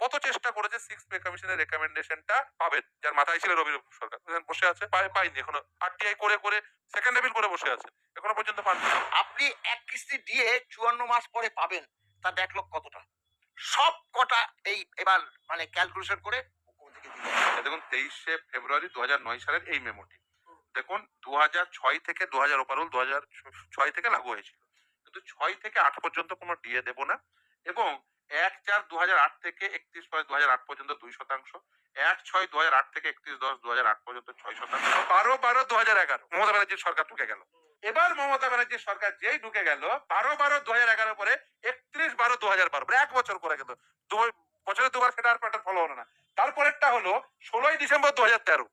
কত চেষ্টা করেছে সিক্স পে কমিশনের রেকমেন্ডেশনটা পাবেন যার মাথায় ছিল রবি সরকার। বসে আছে পাইনি এখনও। আরটিআই করে করে সেকেন্ড লেভেল করে বসে আছে। এখনও পর্যন্ত পাননি আপনি এক কিস্তি দিয়ে চুয়ান্ন মাস পরে পাবেন তার লক্ষ কতটা? সব কটা এই এবার মানে ক্যালকুলেশন করে দেখুন তেইশে ফেব্রুয়ারি দু নয় সালের এই মেমোটি দেখুন দু ছয় থেকে দু হাজার ওপারুল দু হাজার ছয় থেকে লাগু হয়েছিল। কিন্তু ছয় থেকে আট পর্যন্ত কোনো ডিএ দেবো না। এবং এক চার দু হাজার আট থেকে একত্রিশ পাঁচ দু হাজার আট পর্যন্ত দুই শতাংশ। এক ছয় দু হাজার আট থেকে একত্রিশ দশ দু হাজার আট পর্যন্ত ছয় শতাংশ। বারো বারো দু হাজার এগারো। মমতা ব্যানার্জির সরকার ঢুকে গেল। এবার মমতা ব্যানার্জির সরকার যেই ঢুকে গেল, বারো বারো দু হাজার এগারো পরে একত্রিশ বারো দু হাজার বারো এক বছর করে গেল বছরে দুবার সেটা আর প্যাটার্ন ফলো হলো না। তারপরেরটা হলো ষোলোই ডিসেম্বর দু হাজার তেরো।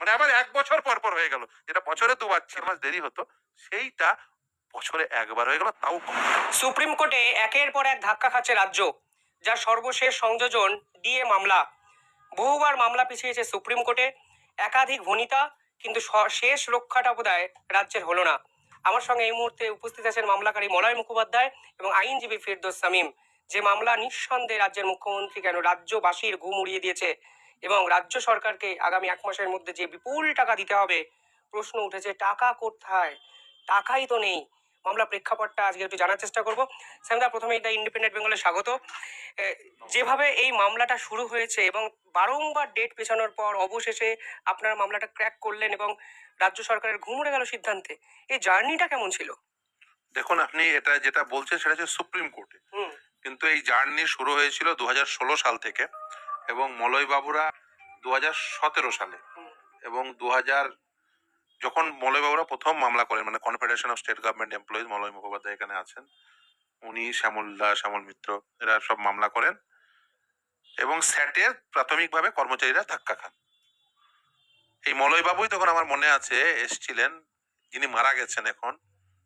মানে আবার এক বছর পর পর হয়ে গেল। যেটা বছরে দুবার, চার মাস দেরি হতো, সেইটা বছরে একবার হয়ে গেল, তাও সুপ্রিম কোর্টে একের পর এক ধাক্কা খাচ্ছে রাজ্য, যা সর্বশেষ সংযোজন ডিএ মামলা। বহুবার মামলা পিছিয়েছে সুপ্রিম কোর্টে, একাধিক ভনিতা, কিন্তু শেষ রক্ষাটা বোধহয় রাজ্যের হলো না। আমার সঙ্গে এই মুহূর্তে উপস্থিত আছেন মামলাকারী মলয় মুখোপাধ্যায় এবং আইনজীবী ফিরদোস সামিম যে মামলা নিঃসন্দেহে রাজ্যের মুখ্যমন্ত্রী কেন রাজ্যবাসীর ঘুম উড়িয়ে দিয়েছে এবং রাজ্য সরকারকে আগামী এক মাসের মধ্যে যে বিপুল টাকা দিতে হবে, প্রশ্ন উঠেছে, টাকা কোথায়? টাকাই তো নেই। মামলা প্রেক্ষাপটটা আজকে একটু জানার চেষ্টা করব। স্যামদা প্রথমে দ্য ইন্ডিপেন্ডেন্ট বেঙ্গলে স্বাগত। যেভাবে এই মামলাটা শুরু হয়েছে এবং বারংবার ডেট পেছানোর পর অবশেষে আপনারা মামলাটা ক্র্যাক করলেন এবং রাজ্য সরকারের ঘুমড়ে গেল সিদ্ধান্তে এই জার্নিটা কেমন ছিল? দেখুন আপনি এটা যেটা বলছেন সেটা হচ্ছে সুপ্রিম কোর্টে। কিন্তু এই জার্নি শুরু হয়েছিল দু হাজার ষোলো সাল থেকে এবং মলয় বাবুরা দু হাজার সতেরো সালে এবং দু হাজার যখন মলয় বাবুরা প্রথম মামলা করেন মানে confederation of state government employees Moloy Mukhopadhyay এখানে আছেন উনি শ্যামল দাস শ্যামল মিত্র এরা সব মামলা করেন এবং স্যাটের প্রাথমিকভাবে কর্মচারীরা ধাক্কা খান। এই মলয় বাবুই তখন আমার মনে আছে এসছিলেন যিনি মারা গেছেন এখন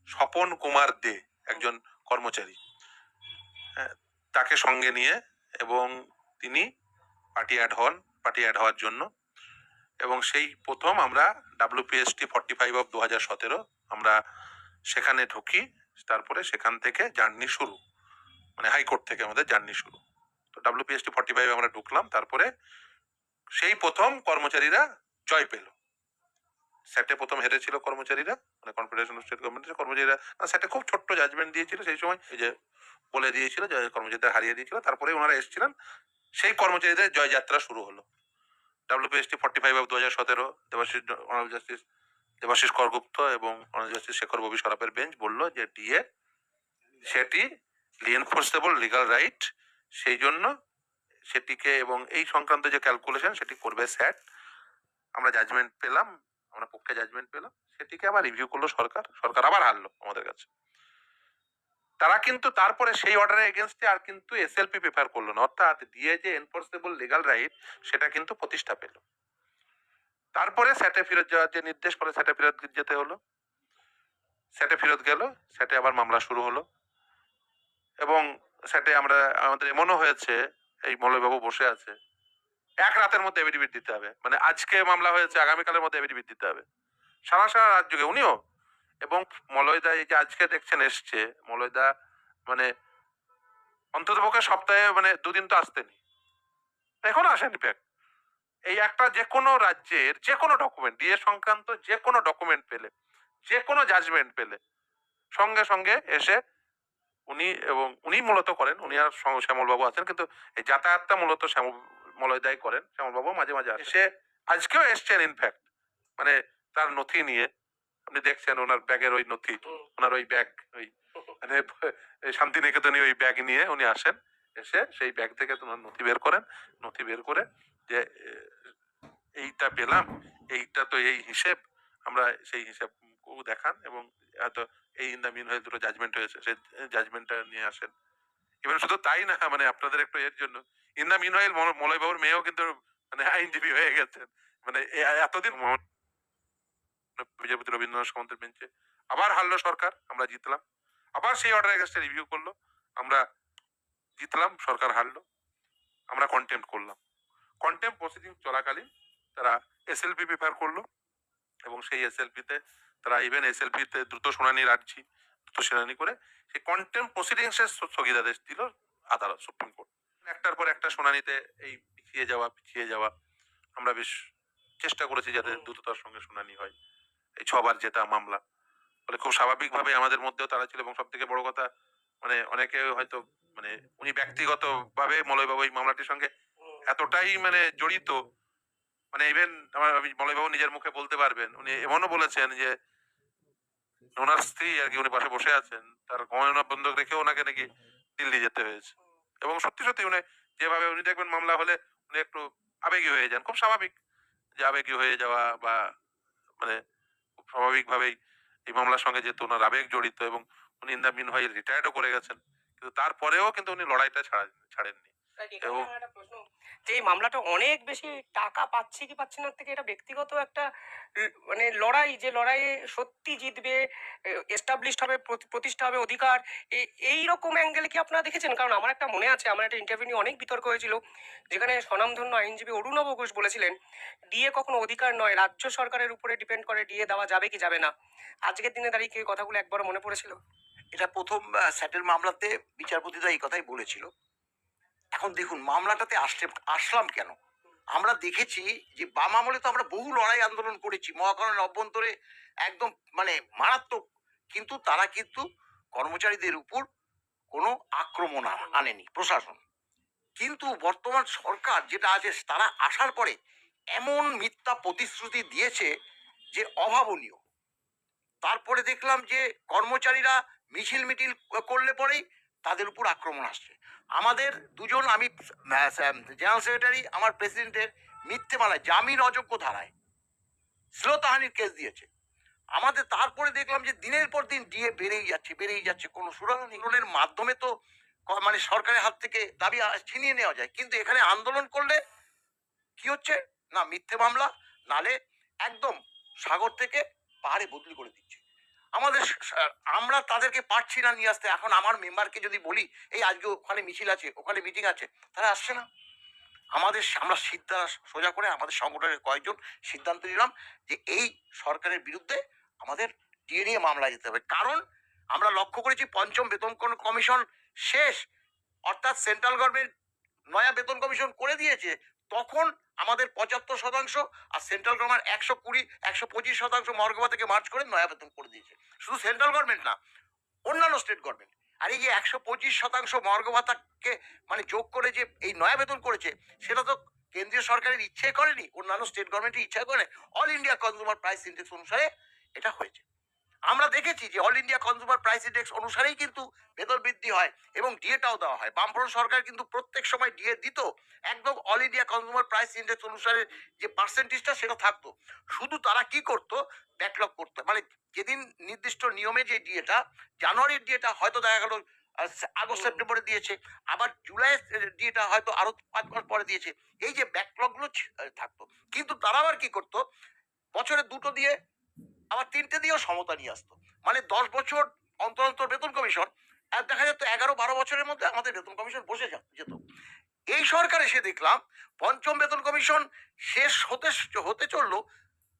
স্বপন কুমার দে একজন কর্মচারী। হ্যাঁ, তাকে সঙ্গে নিয়ে এবং তিনি পার্টি অ্যাড হন পার্টি অ্যাড হওয়ার জন্য। এবং সেই প্রথম আমরা ডাব্লিউপিএসটি ফর্টি ফাইভ অফ দু হাজার সতেরো আমরা সেখানে ঢুকি, তারপরে সেখান থেকে জার্নি শুরু। মানে হাইকোর্ট থেকে আমাদের জার্নি শুরু। তো ডাব্লিউপিএসটি ফর্টি ফাইভ আমরা ঢুকলাম, তারপরে সেই প্রথম কর্মচারীরা জয় পেল। স্যাটে প্রথম হেরেছিল কর্মচারীরা মানে কনফেডারেশন অফ স্টেট গভর্নমেন্টের কর্মচারীরা। স্যাটে খুব ছোট্ট জাজমেন্ট দিয়েছিল, সেই সময় এই যে বলে দিয়েছিল যে কর্মচারীদের হারিয়ে দিয়েছিল, তারপরে ওনারা এসেছিলেন। সেই কর্মচারীদের জয়যাত্রা শুরু হলো। ডাব্লিউপিএসটি ফর্টি ফাইভ অফ দু হাজার সতেরো, দেবাশিস অনারেবল জাস্টিস দেবাশিস করগুপ্ত এবং অনারেবল জাস্টিস শেখর ববি সরাফের বেঞ্চ বলল যে ডিএ সেটি এনফোর্সেবল লিগাল রাইট সেই জন্য সেটিকে এবং এই সংক্রান্ত যে ক্যালকুলেশন সেটি করবে স্যাট আমরা জাজমেন্ট পেলাম, আমরা পক্ষে জাজমেন্ট পেলাম, সেটিকে আবার রিভিউ করল সরকার সরকার আবার হারলো আমাদের কাছে। তারা কিন্তু তারপরে সেই অর্ডারের এগেনস্টে আর কিন্তু এসএলপি প্রেফার করল না। অর্থাৎ দিয়ে যে এনফোর্সেবল লিগাল রাইট সেটা কিন্তু প্রতিষ্ঠা পেল। তারপরে স্যাটে ফেরত যাওয়ার যে নির্দেশ, পরে স্যাটে ফেরত যেতে হলো। স্যাটে ফেরত গেল স্যাটে আবার মামলা শুরু হলো। এবং স্যাটে আমরা, আমাদের এমনও হয়েছে, এই মলয়বাবু বসে আছে, এক রাতের মধ্যে এভিডিভিট দিতে হবে। মানে আজকে মামলা হয়েছে, আগামীকালের মধ্যে এভিডিভিট দিতে হবে। সারা সারা রাত উনিও এবং মলয়দা এই যে আজকে দেখছেন এসছে, মলয়দা মানে অন্তত পক্ষে সপ্তাহে মানে দুদিন তো আসতেনি। এখনও আসেনি ব্যাক এই একটা যে কোনো রাজ্যের যে কোনো ডকুমেন্ট ডিএ সংক্রান্ত যে কোনো ডকুমেন্ট পেলে যে কোনো জাজমেন্ট পেলে, সঙ্গে সঙ্গে এসে উনি এবং উনি মূলত করেন, উনি আর শ্যামলবাবু আছেন, কিন্তু এই যাতায়াতটা মূলত শ্যামল মলয়দাই করেন, শ্যামলবাবু মাঝে মাঝে। এসে আজকেও এসছেন ইনফ্যাক্ট মানে তার নথি নিয়ে। আপনি দেখছেন ওনার ব্যাগের ওই নথি ওনার ওই ব্যাগ ওই মানে শান্তিনিকেতনে ওই ব্যাগ নিয়ে উনি আসেন। এসে সেই ব্যাগ থেকে তোমার নথি বের করেন। নথি বের করে যে এইটা পেলাম এইটা তো এই হিসেব আমরা সেই হিসেব দেখান এবং হয়তো এই ইন দ্য মিন হয়ে দুটো জাজমেন্ট হয়েছে সেই জাজমেন্টটা নিয়ে আসেন। এবার শুধু তাই না মানে আপনাদের একটু এর জন্য। ইন দ্য মিন হয়ে মেয়েও কিন্তু মানে আইনজীবী হয়ে গেছেন। মানে এতদিন বিজেপি রবীন্দ্রনাথ সামন্তের বেঞ্চে। আবার হারলো সরকার আমরা জিতলাম। আবার সেই অর্ডার এগেস্টে রিভিউ করল। আমরা জিতলাম সরকার হারলো। আমরা কন্টেম্প করলাম। কন্টেম্প প্রসিডিং চলাকালীন তারা এসএলপি প্রিপেয়ার করল এবং সেই এসএলপিতে তারা ইভেন এসএলপিতে দ্রুত শুনানি রাখছি দ্রুত শুনানি করে সেই কন্টেম্প প্রসিডিংসের স্থগিতাদেশ দিল আদালত সুপ্রিম কোর্ট একটার পর একটা শুনানিতে এই পিছিয়ে যাওয়া পিছিয়ে যাওয়া আমরা বেশ চেষ্টা করেছি যাতে দ্রুততার সঙ্গে শুনানি হয়। এই ছবার যেটা মামলা। ফলে খুব স্বাভাবিকভাবে আমাদের মধ্যেও তারা ছিল এবং সব থেকে বড় কথা মানে অনেকে হয়তো মানে উনি ব্যক্তিগত ভাবে মলয়বাবু এই মামলাটির সঙ্গে এতটাই মানে জড়িত মানে ইভেন আমার আমি মলয়বাবু নিজের মুখে বলতে পারবেন, উনি এমনও বলেছেন যে ওনার স্ত্রী আর কি উনি পাশে বসে আছেন, তার গয়না বন্ধক রেখে ওনাকে নাকি দিল্লি যেতে হয়েছে। এবং সত্যি সত্যি উনি যেভাবে উনি দেখবেন মামলা হলে উনি একটু আবেগী হয়ে যান, খুব স্বাভাবিক যে আবেগী হয়ে যাওয়া বা মানে স্বাভাবিকভাবেই এই মামলার সঙ্গে যেহেতু ওনার আবেগ জড়িত এবং উনি ইন দ্য মিন হয়ে রিটায়ার্ডও করে গেছেন কিন্তু তারপরেও কিন্তু উনি লড়াইটা ছাড়া ছাড়েননি। এবং- যে এই মামলাটা অনেক বেশি টাকা পাচ্ছে কি পাচ্ছে না থেকে এটা ব্যক্তিগত একটা মানে লড়াই, যে লড়াইয়ে সত্যি জিতবে এস্টাবলিশড হবে, প্রতি- প্রতিষ্ঠা হবে, অধিকার এই রকম অ্যাঙ্গেলে কি আপনারা দেখেছেন? কারণ আমার একটা মনে আছে, আমার একটা ইন্টারভিউ নিয়ে অনেক বিতর্ক হয়েছিল, যেখানে স্বনামধন্য আইনজীবী অরুণব ঘোষ বলেছিলেন, ডিএ কখনো অধিকার নয়, রাজ্য সরকারের উপরে ডিপেন্ড করে ডিএ দেওয়া যাবে কি যাবে না। আজকের দিনে দাঁড়িয়ে কথাগুলো একবার মনে পড়েছিল? এটা প্রথম স্যাটেল মামলাতে বিচারপতিরা এই কথাই বলেছিল। এখন দেখুন, মামলাটাতে আসতে আসলাম কেন? আমরা দেখেছি যে বাম আমলে তো আমরা বহু লড়াই আন্দোলন করেছি, মহাকরণের অভ্যন্তরে একদম মানে মারাত্মক, কিন্তু তারা কিন্তু কর্মচারীদের উপর কোনো আক্রমণ আনেনি প্রশাসন। কিন্তু বর্তমান সরকার যেটা আছে, তারা আসার পরে এমন মিথ্যা প্রতিশ্রুতি দিয়েছে যে অভাবনীয়। তারপরে দেখলাম যে কর্মচারীরা মিছিল মিটিল করলে পরেই তাদের উপর আক্রমণ আসছে। আমাদের দুজন আমি জেনারেল সেক্রেটারি আমার প্রেসিডেন্টের মিথ্যে মালায় জামিন অযোগ্য ধারায় শ্লীলতাহানির কেস দিয়েছে। আমাদের তারপরে দেখলাম যে দিনের পর দিন ডিএ বেড়েই যাচ্ছে বেড়েই যাচ্ছে, কোনো সুরানের মাধ্যমে তো মানে সরকারের হাত থেকে দাবি ছিনিয়ে নেওয়া যায়। কিন্তু এখানে আন্দোলন করলে কি হচ্ছে? না মিথ্যে মামলা, নালে একদম সাগর থেকে পাহাড়ে বদলি করে দিচ্ছে। আমাদের আমরা তাদেরকে পারছি না নিয়ে আসতে। এখন আমার মেম্বারকে যদি বলি, এই আজকে ওখানে মিছিল আছে, ওখানে মিটিং আছে, তারা আসছে না। আমাদের আমরা সিদ্ধা সোজা করে আমাদের সংগঠনের কয়েকজন সিদ্ধান্ত নিলাম যে এই সরকারের বিরুদ্ধে আমাদের ডিএ নিয়ে মামলা যেতে হবে। কারণ আমরা লক্ষ্য করেছি পঞ্চম বেতন কমিশন শেষ, অর্থাৎ সেন্ট্রাল গভর্নমেন্ট নয়া বেতন কমিশন করে দিয়েছে। তখন আমাদের পঁচাত্তর শতাংশ আর সেন্ট্রাল গভর্নমেন্ট একশো কুড়ি, একশো পঁচিশ শতাংশ মর্গবা থেকে মার্চ করে নয়া বেতন করে দিয়েছে। শুধু সেন্ট্রাল গভর্নমেন্ট না, অন্যান্য স্টেট গভর্নমেন্ট আর এই যে একশো পঁচিশ শতাংশ মর্গ ভাতাকে মানে যোগ করে যে এই নয়া বেতন করেছে, সেটা তো কেন্দ্রীয় সরকারের ইচ্ছে করেনি, অন্যান্য স্টেট গভর্নমেন্টের ইচ্ছা করে all India consumer price index অনুসারে এটা হয়েছে। আমরা দেখেছি যে all India consumer price index অনুসারেই কিন্তু বেতন বৃদ্ধি হয় এবং ডিএটাও দেওয়া হয়। বামফ্রন্ট সরকার কিন্তু প্রত্যেক সময় ডিএ দিত একদম all India consumer price index অনুসারে যে পার্সেন্টেজটা সেটা থাকতো। শুধু তারা কি করতো? ব্যাকলগ করতো। মানে যেদিন নির্দিষ্ট নিয়মে যে ডিএটা জানুয়ারির ডিএটা হয়তো দেখা গেল আগস্ট সেপ্টেম্বরে দিয়েছে আবার জুলাই ডিএটা হয়তো আরও পাঁচ মাস পরে দিয়েছে। এই যে ব্যাকলগগুলো থাকতো। কিন্তু তারা আবার কি করতো? বছরে দুটো দিয়ে আবার তিনটে দিয়েও সমতা নিয়ে আসতো। মানে দশ বছর অন্তর অন্তর বেতন কমিশন, আর দেখা যেত এগারো বারো বছরের মধ্যে আমাদের বেতন কমিশন বসে যেত। এই সরকারে সে দেখলাম, পঞ্চম বেতন কমিশন শেষ হতে হতে চলল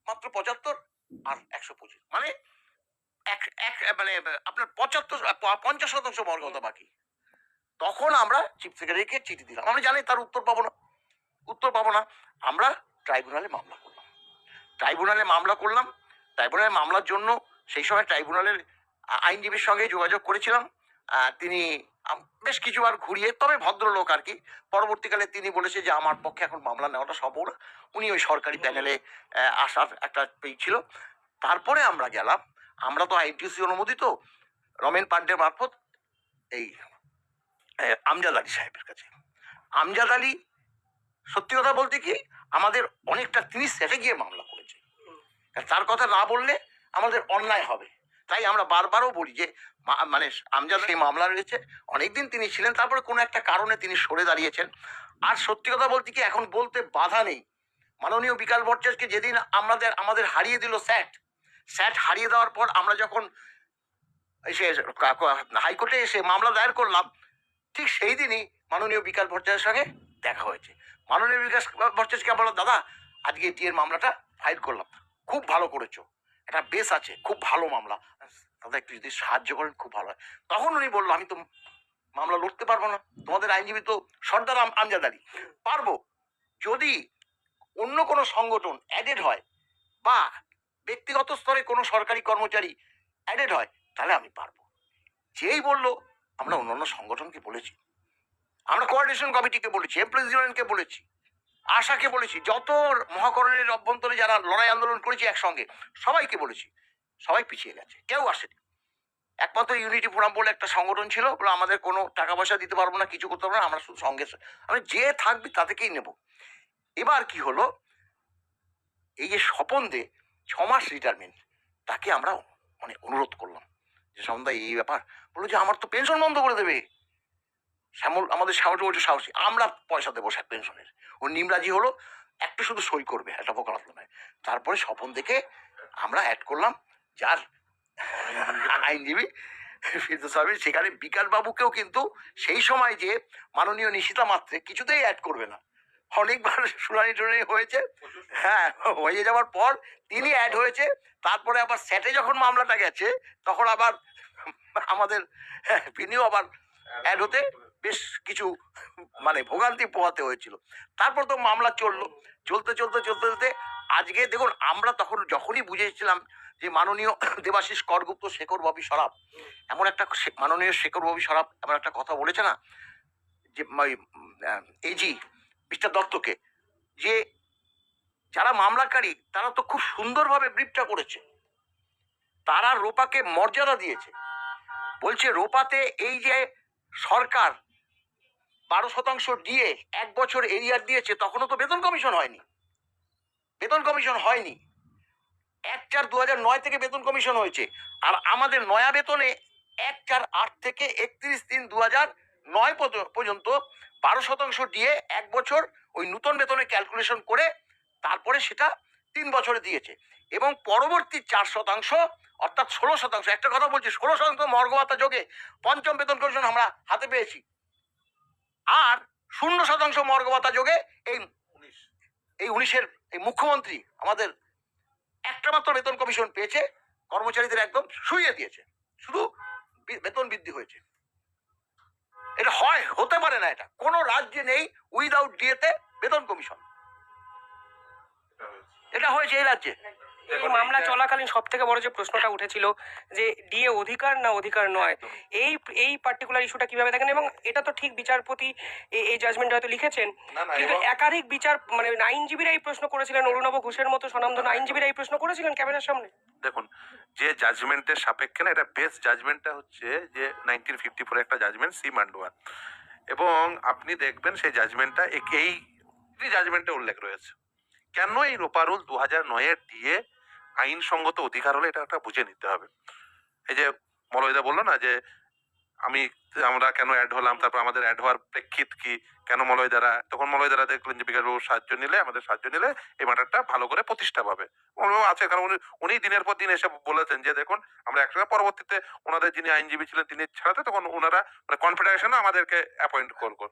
মাত্র পঁচাত্তর আর একশো পঁচিশ। মানে এক এক মানে আপনার পঁচাত্তর পঞ্চাশ শতাংশ মর্গতা বাকি। তখন আমরা চিফ সেক্রেটারিকে চিঠি দিলাম। আমরা জানি তার উত্তর পাবো না। উত্তর পাবো না। আমরা ট্রাইব্যুনালে মামলা করলাম। ট্রাইব্যুনালে মামলা করলাম। ট্রাইব্যুনালে মামলার জন্য সেই সময় ট্রাইব্যুনালের আইনজীবীর সঙ্গে যোগাযোগ করেছিলাম। তিনি বেশ কিছুবার ঘুরিয়ে, তবে ভদ্রলোক আর কি, পরবর্তীকালে তিনি বলেছে যে, আমার পক্ষে এখন মামলা নেওয়াটা সম্ভব না। উনি ওই সরকারি প্যানেলে আসার একটা ছিল। তারপরে আমরা গেলাম। আমরা তো আইটিসি অনুমোদিত, রমেন পান্ডের মারফত এই আমজাদ আলী সাহেবের কাছে। আমজাদ আলী, সত্যি কথা বলতে কি, আমাদের অনেকটা, তিনি সেটে গিয়ে মামলা তার কথা না বললে আমাদের অন্যায় হবে। তাই আমরা বারবারও বলি যে মানে আমজাদ সেই মামলা রয়েছে, অনেকদিন তিনি ছিলেন, তারপরে কোনো একটা কারণে তিনি সরে দাঁড়িয়েছেন। আর সত্যি কথা বলতে কি এখন বলতে বাধা নেই। মাননীয় বিকাশ ভট্টাচার্যকে যেদিন আমাদের আমাদের হারিয়ে দিল স্যাট স্যাট হারিয়ে দেওয়ার পর আমরা যখন এসে হাইকোর্টে এসে মামলা দায়ের করলাম, ঠিক সেই দিনই মাননীয় বিকাশ ভট্টাচার্যের সঙ্গে দেখা হয়েছে। মাননীয় বিকাশ ভট্টাচার্যকে বললাম, দাদা, আজকে টিএর মামলাটা ফাইল করলাম। খুব ভালো করেছ। এটা বেশ আছে, খুব ভালো মামলা। দাদা, একটু যদি সাহায্য করেন, খুব ভালো হয়। তখন উনি বলল, আমি তো মামলা লড়তে পারব না। তোমাদের আইনজীবী তো সর্দার আম- আমজাদারি। পারব। যদি অন্য কোনো সংগঠন অ্যাডেড হয় বা ব্যক্তিগত স্তরে কোনো সরকারি কর্মচারী অ্যাডেড হয়, তাহলে আমি পারব। যেই বলল, আমরা অন্যান্য সংগঠনকে বলেছি। আমরা কোঅর্ডিনেশন কমিটিকে বলেছি এমপ্লয়িজ ইউনিয়নকে বলেছি। আশাকে বলেছি, যত মহাকরণের অভ্যন্তরে যারা লড়াই আন্দোলন করেছি একসঙ্গে, সবাইকে বলেছি, সবাই পিছিয়ে গেছে, কেউ আসেনি। একমাত্র ইউনিটি ফোরাম বলে একটা সংগঠন ছিল, বলে আমাদের কোনো টাকা পয়সা দিতে পারব না, কিছু করতে পারব না, আমরা সঙ্গে আমি যে থাকবি তাদেরকেই নেব। এবার কি হলো? এই যে স্বপন দে ছ মাস রিটায়ারমেন্ট তাকে আমরা মানে অনুরোধ করলাম। যে সমদা এই ব্যাপার। বলল যে, আমার তো পেনশন বন্ধ করে দেবে। শ্যামল, আমাদের শ্যামল বলছে সাহসী, আমরা পয়সা দেবো পেনশনের ও নিমরাজি হলো একটু শুধু সই করবে একটা নয়। তারপরে স্বপন দেখে আমরা অ্যাড করলাম যার আইনজীবী ফিরদৌস আহমেদ সেখানে বিকাশ বাবুকেও কিন্তু সেই সময় যে মাননীয় নিশিতা মাত্রে কিছুতেই অ্যাড করবে না। অনেকবার শুনানি টুনানি হয়েছে হ্যাঁ হয়ে যাওয়ার পর তিনি অ্যাড হয়েছে তারপরে আবার স্যাটে যখন মামলাটা গেছে তখন আবার আমাদের হ্যাঁ, তিনিও আবার অ্যাড হতে বেশ কিছু মানে ভোগান্তি পোহাতে হয়েছিল। তারপর তো মামলা চলল। চলতে চলতে চলতে চলতে আজকে দেখুন, আমরা তখন যখনই বুঝেছিলাম যে মাননীয় দেবাশিস করগুপ্ত, শেখর ববি সরাব, এমন একটা মাননীয় শেখর ববি সরাব এমন একটা কথা বলেছে না? যে এজি মিস্টার দত্তকে, যে যারা মামলাকারী, তারা তো খুব সুন্দরভাবে ব্রিফটা করেছে। তারা রোপাকে মর্যাদা দিয়েছে। বলছে, রোপাতে এই যে সরকার বারো শতাংশ দিয়ে এক বছর এরিয়ার দিয়েছে, তখনও তো বেতন কমিশন হয়নি। বেতন কমিশন হয়নি। এক চার দু নয় থেকে বেতন কমিশন হয়েছে। আর আমাদের নয়া বেতনে এক চার আট থেকে একত্রিশ তিন দু নয় পর্য- পর্যন্ত বারো শতাংশ দিয়ে এক বছর ওই নূতন বেতনে ক্যালকুলেশন করে তারপরে সেটা তিন বছরে দিয়েছে। এবং পরবর্তী চার শতাংশ, অর্থাৎ ষোলো শতাংশ, একটা কথা বলছি, ষোলো শতাংশ মর্গভাতা যোগে পঞ্চম বেতন কমিশন আমরা হাতে পেয়েছি। আর শূন্য শতাংশ মর্গভাতা যোগে এই এই উনিশের এই মুখ্যমন্ত্রী আমাদের একটা মাত্র বেতন কমিশন পেয়েছে, কর্মচারীদের একদম শুইয়ে দিয়েছে। শুধু বেতন বৃদ্ধি হয়েছে। এটা হয়, হতে পারে না এটা। কোনো রাজ্যে নেই উইদাউট ডিএতে বেতন কমিশন। এটা হয়েছে এই রাজ্যে। এই মামলা চলাকালীন সব থেকে বড় যে প্রশ্নটা উঠেছিল যে ডিএ অধিকার না অধিকার নয় এই এই পার্টিকুলার ইস্যুটা কীভাবে দেখেন? এবং এটা তো ঠিক বিচারপতি এই জাজমেন্ট হয়তো লিখেছেন। কিন্তু একাধিক বিচার মানে আইনজীবীরা এই প্রশ্ন করেছিলেন অরুণাভ ঘোষের মতো স্বনামধন্য আইনজীবীরা এই প্রশ্ন করেছিলেন ক্যামেরার সামনে। দেখুন যে জাজমেন্টের সাপেক্ষে না এটা বেস্ট জাজমেন্টটা হচ্ছে যে নাইনটিন ফিফটি ফোর একটা জাজমেন্ট সি মান্ডুয়া এবং আপনি দেখবেন সেই জাজমেন্টটা এই জাজমেন্টে উল্লেখ রয়েছে। কেন এই রোপারুল দু হাজার নয়ের দিয়ে আইনসঙ্গত অধিকার হলে এটা একটা বুঝে নিতে হবে। এই যে মলয়দা বলল না যে, আমি, আমরা কেন অ্যাড হলাম? তারপর আমাদের অ্যাড হওয়ার প্রেক্ষিত কি? কেন মলয়দারা তখন মলয়দারা দেখলেন যে বিকাশবাবুর সাহায্য নিলে, আমাদের সাহায্য নিলে এই ম্যাটারটা ভালো করে প্রতিষ্ঠা পাবে। মলয়বাবু আছে, কারণ উনি উনি দিনের পর দিন এসে বলেছেন যে, দেখুন, আমরা একসাথে পরবর্তীতে ওনাদের যিনি আইনজীবী ছিলেন, তিনি ছাড়াতে তখন ওনারা মানে কনফেডারেশনও আমাদেরকে অ্যাপয়েন্ট করব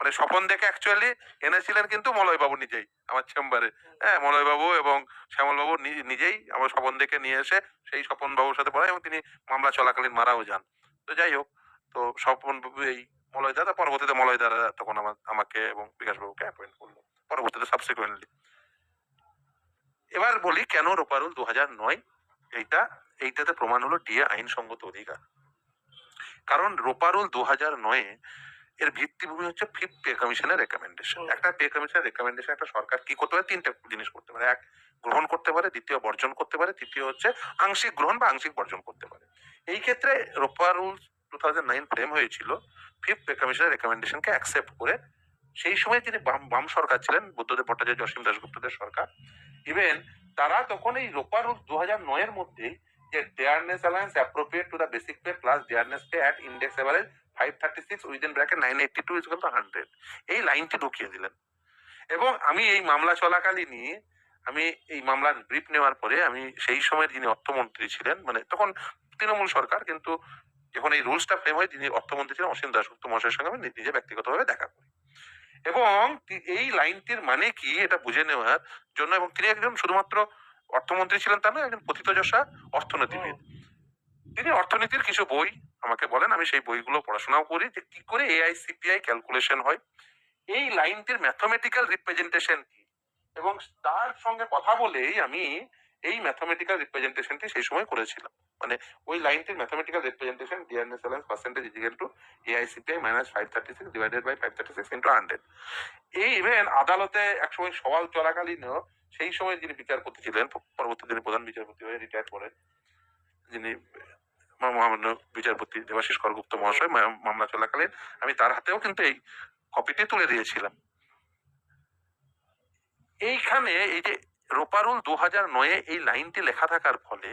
মানে স্বপন দেখে অ্যাকচুয়ালি এনেছিলেন কিন্তু মলয়বাবু নিজেই, আমার চেম্বারে। হ্যাঁ মলয়বাবু এবং শ্যামলবাবু নিজেই আমার স্বপন দেখে নিয়ে এসে সেই স্বপন বাবুর সাথে পড়ায় এবং তিনি মামলা চলাকালীন মারাও যান। তো যাই হোক, তো স্বপন বাবু এই মলয় দাদা পরবর্তীতে মলয় দাদা তখন আমার আমাকে এবং বিকাশ বাবুকে অ্যাপয়েন্ট করল, পরবর্তীতে সাবসিকুয়েন্টলি এবার বলি কেন রোপারুল দু হাজার নয়? এইটা, এইটাতে প্রমাণ হলো ডিএ আইনসঙ্গত অধিকার। কারণ রোপারুল দু হাজার নয়ে এর ভিত্তিভূমি হচ্ছে ফিফ পে কমিশনের রেকমেন্ডেশন একটা পে কমিশনের রেকমেন্ডেশন একটা সরকার কি করতে পারে? তিনটা জিনিস করতে পারে। এক গ্রহণ করতে পারে দ্বিতীয় বর্জন করতে পারে তৃতীয় হচ্ছে আংশিক গ্রহণ বা আংশিক বর্জন করতে পারে। এই ক্ষেত্রে ROPA rules two thousand nine frame হয়েছিল। ফিফ পে কমিশনের রেকমেন্ডেশনকে অ্যাকসেপ্ট করে সেই সময় তিনি বাম বাম সরকার ছিলেন বুদ্ধদেব ভট্টাচার্য অসীম দাসগুপ্তদের সরকার। ইভেন তারা তখন এই রোপা রুল দু হাজার নয়ের মধ্যেই যে dearness allowance appropriate to the basic pay plus dearness pay at index average five thirty six within bracket nine eighty two equal to hundred এই লাইনটি ঢুকিয়ে দিলেন। এবং আমি এই মামলা চলাকালীনই আমি এই মামলার ব্রিফ নেওয়ার পরে আমি সেই সময় যিনি অর্থমন্ত্রী ছিলেন মানে তখন তৃণমূল সরকার, কিন্তু যখন এই রুলসটা ফ্রেম হয়, যিনি অর্থমন্ত্রী ছিলেন অসীম দাসগুপ্ত মহাশয়ের সঙ্গে আমি নিজে ব্যক্তিগতভাবে দেখা করি। এবং এই লাইনটির মানে কি, এটা বুঝে নেওয়ার জন্য এবং তিনি একজন শুধুমাত্র অর্থমন্ত্রী ছিলেন তা নয়, একজন পতিতযশা অর্থনীতিবিদ। তিনি অর্থনীতির কিছু বই আমাকে বলেন, আমি সেই বইগুলো পড়াশোনাও করি, যে কি করে এআইসিপিআই ক্যালকুলেশন হয়। এই লাইনটির ম্যাথমেটিক্যাল রিপ্রেজেন্টেশন কি? এবং তার সঙ্গে কথা বলেই আমি এই ম্যাথমেটিক্যাল রিপ্রেজেন্টেশনটি সেই সময় করেছিলাম। মানে ওই লাইনটির mathematical representation DRS balance percentage equal to AICPI minus five thirty six divided by five thirty six into hundred এই ইভেন আদালতে একসময় সওয়াল চলাকালীনও সেই সময় যিনি বিচারপতি ছিলেন, পরবর্তী দিনে প্রধান বিচারপতি হয়ে রিটায়ার করেন, যিনি মহামান্য বিচারপতি দেবাশিস করগুপ্ত মহাশয় মামলা চলাকালীন আমি তার হাতেও কিন্তু এই কপিটি তুলে দিয়েছিলাম। এইখানে এই যে রোপারুল দু হাজার নয়ে এই লাইনটি লেখা থাকার ফলে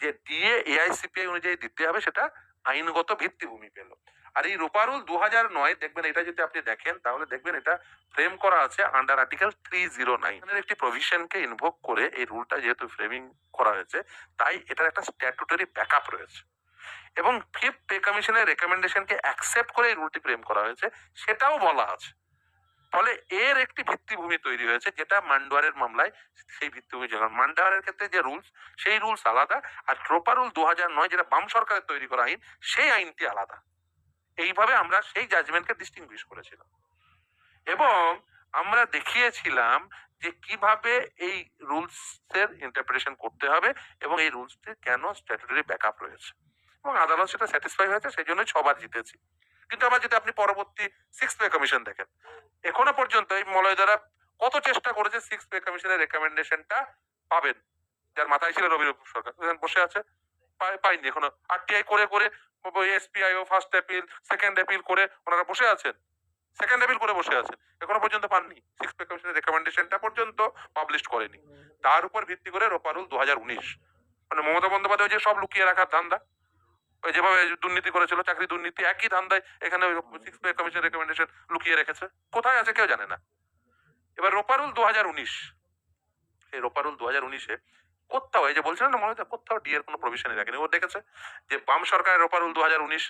যে ডিএ এআইসিপিআই অনুযায়ী দিতে হবে সেটা আইনগত ভিত্তিভূমি পেল। আর এই রোপারুল দু হাজার নয় দেখবেন এটা যদি আপনি দেখেন তাহলে দেখবেন এটা ফ্রেম করা আছে under article three zero nine একটি প্রভিশনকে ইনভোক করে এই রুলটা যেহেতু ফ্রেমিং করা হয়েছে, তাই এটার একটা স্ট্যাটুটারি ব্যাকআপ রয়েছে। এবং ফিফথ পে কমিশনের রেকমেন্ডেশনকে অ্যাকসেপ্ট করে এই রুলটি ফ্রেম করা হয়েছে, সেটাও বলা আছে। ফলে এর একটি ভিত্তিভূমি তৈরি হয়েছে, যেটা মান্ডোয়ারের মামলায় সেই ভিত্তিভূমি যেমন মান্ডোয়ারের ক্ষেত্রে যে রুলস সেই রুলস আলাদা, আর ট্রোপা রুল দু হাজার নয় যেটা বাম সরকারের তৈরি করা আইন, সেই আইনটি আলাদা। এইভাবে আমরা সেই জাজমেন্টকে ডিস্টিংগুইশ করেছিলাম। এবং আমরা দেখিয়েছিলাম যে কীভাবে এই রুলস এর ইন্টারপ্রিটেশন করতে হবে এবং এই রুলসটি কেন স্ট্যাটুটারি ব্যাকআপ রয়েছে। এবং আদালত সেটা স্যাটিসফাই হয়েছে সেই জন্যই ছবার জিতেছি। কিন্তু আবার যদি আপনি পরবর্তী সিক্স পে কমিশন দেখেন, এখনও পর্যন্ত এই মলয় দ্বারা কত চেষ্টা করেছে সিক্স পে কমিশনের রেকমেন্ডেশনটা পাবেন? যার মাথায় ছিল রবি সরকার বসে আছে পাইনি এখনও। আরটিআই করে করে এসপিআই ও ফার্স্ট অ্যাপিল সেকেন্ড অ্যাপিল করে ওনারা বসে আছেন। সেকেন্ড অ্যাপিল করে বসে আছেন, এখনও পর্যন্ত পাননি। সিক্স পে কমিশনের রেকমেন্ডেশনটা পর্যন্ত পাবলিশ করেনি। তার উপর ভিত্তি করে রোপারুল দু হাজার উনিশ। মানে মমতা বন্দ্যোপাধ্যায় যে সব লুকিয়ে রাখার ধান্দা যেভাবে দুর্নীতি করেছিল, চাকরি দুর্নীতি একই ধান্দায় এখানে ওই সিক্স পে কমিশন রেকমেন্ডেশন লুকিয়ে রেখেছে। কোথায় আছে কেউ জানে না। এবার রোপারুল দু হাজার উনিশ, এই রোপারুল দু হাজার উনিশে কোথাও, এই যে বলছিলেন না মনে হয়, কোথাও ডি কোনো প্রভিশনই রাখেনি। ও দেখেছে যে বাম সরকারের রোপারুল দু হাজার উনিশ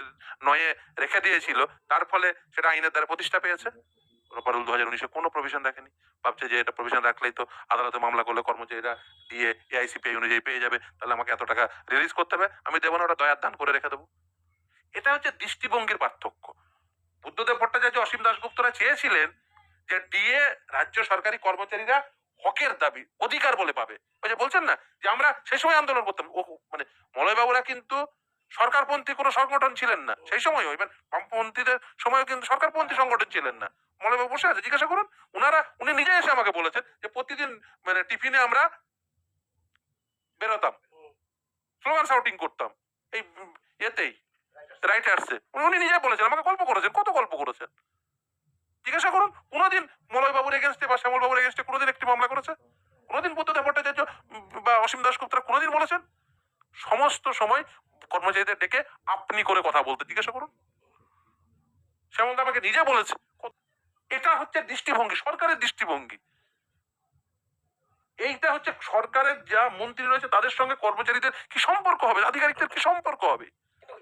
নয়ে রেখে দিয়েছিল, তার ফলে সেটা আইনের দ্বারা প্রতিষ্ঠা পেয়েছে। রোপারুল দু হাজার উনিশে কোনো প্রভিশন রাখেনি ভাবছে যে এটা প্রভিশন রাখলেই তো আদালতে মামলা করলে কর্মচারীরা দিয়ে এআইসিপিআই অনুযায়ী পেয়ে যাবে। তাহলে আমাকে এত টাকা রিলিজ করতে হবে। আমি দেবো না, ওটা দয়ার দান করে রেখে দেবো। এটা হচ্ছে দৃষ্টিভঙ্গির পার্থক্য। বুদ্ধদেব ভট্টাচার্য, অসীম দাশগুপ্তরা চেয়েছিলেন যে ডিএ রাজ্য সরকারি কর্মচারীরা হকের দাবি, অধিকার বলে পাবে। ওই যে বলছেন না, যে আমরা সেই সময় আন্দোলন করতাম। ও মানে মলয়বাবুরা কিন্তু সরকারপন্থী কোনো সংগঠন ছিলেন না। সেই সময় ইভেন বামপন্থীদের সময়ও কিন্তু সরকারপন্থী সংগঠন ছিলেন না। মলয়বাবু বসে আছে, জিজ্ঞাসা করুন। ওনারা উনি নিজে এসে আমাকে বলেছেন যে প্রতিদিন মানে টিফিনে আমরা বেরোতাম। স্লোগান শাউটিং করতাম। এই এতেই রাইটার্সে উনি নিজে বলেছেন, আমাকে গল্প করেছেন, কত গল্প করেছেন? জিজ্ঞাসা করুন, কোনোদিন মলয় বাবুর এগেনস্টে বা শ্যামল বাবুর এগেনস্টে কোনোদিন একটি মামলা করেছে? কোনোদিন বুদ্ধদেব ভট্টাচার্য বা অসীম দাসগুপ্তরা কোনোদিন বলেছেন? সমস্ত সময় কর্মচারীদের ডেকে আপনি করে কথা বলতে, জিজ্ঞাসা করুন। শ্যামলদা আমাকে নিজে বলেছে এটা হচ্ছে দৃষ্টিভঙ্গি, সরকারের দৃষ্টিভঙ্গি। এইটা হচ্ছে সরকারের যা মন্ত্রী রয়েছে তাদের সঙ্গে কর্মচারীদের কি সম্পর্ক হবে? আধিকারিকদের কি সম্পর্ক হবে?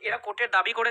এরা কোর্টের দাবি করেছে